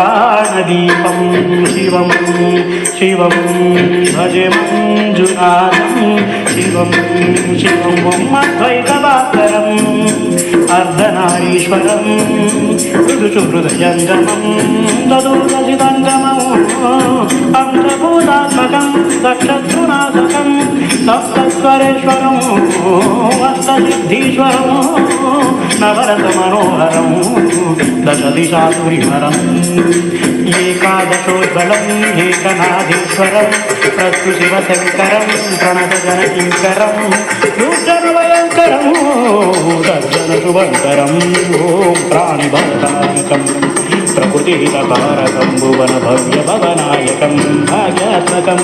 ప్రాణదీపం శివం శివం భజే మంజునాథం శివం శివం అద్వైతవాకరం అర్ధనారీశ్వరం మృదుచు హృదయంగమం దదూరసిదంగమం పంచభూతాత్మకం దక్షత్రునాథకం సప్తస్వరేశ్వరం అష్టసిద్ధీశ్వరం నవరత మనోహరం దశ దిశాసురిహరం ఏకాదశోజ్వలం ఏకనాథేశ్వరం ప్రస్తు శివశంకరం ప్రణత జనకింకరం భయంకరం దర్శన శుభంకరం ఓం ప్రాణిభక్తానికం ప్రకృతిహితకారకం భువన భవ్య భవనాయకం భాగ్యాత్మకం